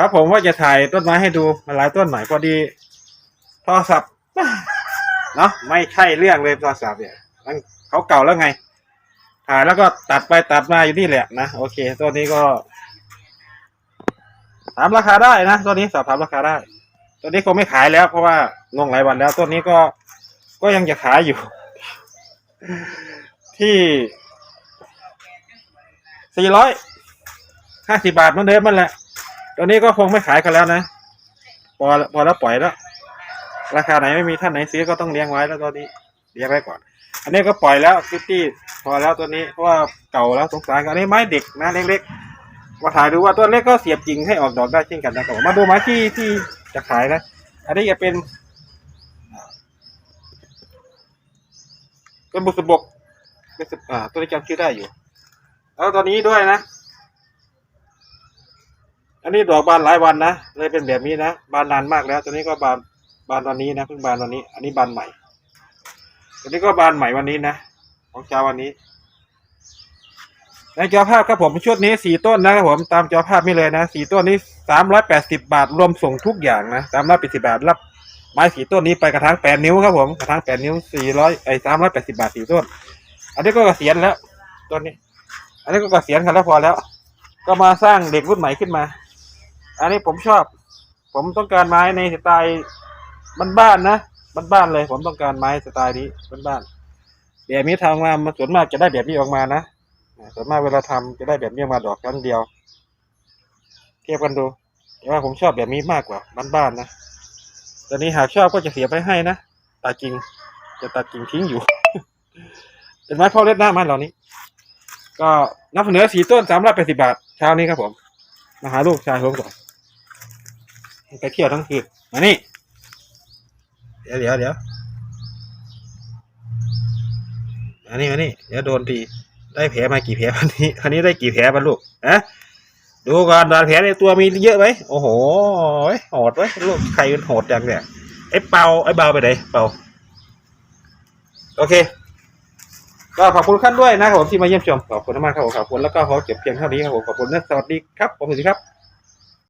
ครับผมว่าจะถ่ายต้นไม้ให้ดูมาหลายต้นหน่อยพอดีโทรศัพท์เนาะไม่ใช่เรื่องเลยโทรศัพท์เนี่ยมันเขาเก่าแล้วไง ถ่ายแล้วก็ตัดไปตัดมาอยู่นี่แหละนะโอเคตัวนี้ก็ถามราคาได้นะตัวนี้สอบถามราคาได้ ตัวนี้คงไม่ขายแล้ว เพราะว่าลงหลายวันแล้วตัวนี้ก็ก็ยังจะขายอยู่ ที่สี่ร้อยห้าสิบาทเหมือนเดิมมันแหละ ตัวนี้ก็คงไม่ขายกันแล้วนะ พอพอแล้วปล่อยแล้ว ราคาไหนไม่มีท่านไหนซื้อก็ต้องเลี้ยงไว้แล้วตอนนี้เลี้ยงไว้ก่อน อันนี้ก็ปล่อยแล้วฟิฟตี้พอแล้วตัวนี้เพราะว่าเก่าแล้วสงสารกันนี้ไม้เด็กนะเล็กๆมาถ่ายดูว่าตัวเล็กก็เสียบจริงให้ออกดอกได้เช่นกันนะครับมาดูไม้ที่ที่จะขายนะ อันนี้จะเป็นเป็นบุษบกเป็นสุอ่าตัวนี้จำชื่อได้อยู่ แล้วตัวนี้ด้วยนะ อันนี้ดอกบานหลายวันนะเลยเป็นแบบนี้นะบานนานมากแล้วตัวนี้ก็บานบานวันนี้นะเพิ่งบานวันนี้ อันนี้บานใหม่ตัวนี้ก็บานใหม่วันนี้นะของเช้าวันนี้ ในจอภาพครับผมชุดนี้สี่ต้นนะครับผมตามจอภาพนี่เลยนะสี่ต้นนี้สามร้อยแปดสิบาทรวมส่งทุกอย่างนะสามร้อยแปดสิบาทรับไม้สี่ต้นนี้ไปกระถางแปดนิ้วครับผมกระถางแปดนิ้วสี่ร้อยไอ้สามร้อยแปดสิบาทสี่ต้น อันนี้ก็เกษียณแล้วต้นนี้ อันนี้ก็เกษียณกันแล้วพอแล้ว ก็มาสร้างเด็กรุ่นใหม่ขึ้นมา อันนี้ผมชอบ ผมต้องการไม้ในสไตล์บ้านๆนะบ้านๆเลย ผมต้องการไม้สไตล์นี้บ้านๆแบบนี้ทำมามันส่วนมากจะได้แบบนี้ออกมานะส่วนมากเวลาทำจะได้แบบนี้ออกมาดอกครั้งเดียว เทียบกันดูแต่ว่าผมชอบแบบนี้มากกว่าบ้านๆนะตอนนี้หากชอบก็จะเสียไปให้นะตัดกิ่งจะตัดกิ่งทิ้งอยู่ เป็นไม้พ่อเล็ดหน้าไม้เหล่านี้ ก็นับเสนอสีต้นสามร้อยแปดสิบาทเช้านี้ครับผม มาหาลูกชายผมก่อน ไปเที่ยวทั้งคืนมานี่ เดี๋ยวเดี๋ยวเดี๋ยวมานี่มานี่เดี๋ยวโดนตีได้แผลมากี่แผลวันนี้คันนี้ได้กี่แผลบ้างลูกอะดูก่อนบาดแผลในตัวมีเยอะไหมโอ้โหโหดไว้ลูกใครมันโหดจังเนี่ยไอ้เปาไอ้เบาไปไหนเปาโอเค ก็ขอบคุณท่านด้วยนะครับผมที่มาเยี่ยมชมขอบคุณมากครับผมขอบคุณแล้วก็ขอเก็บเพียงเท่านี้ครับผมขอบคุณนะสวัสดีครับผมสวัสดีครับ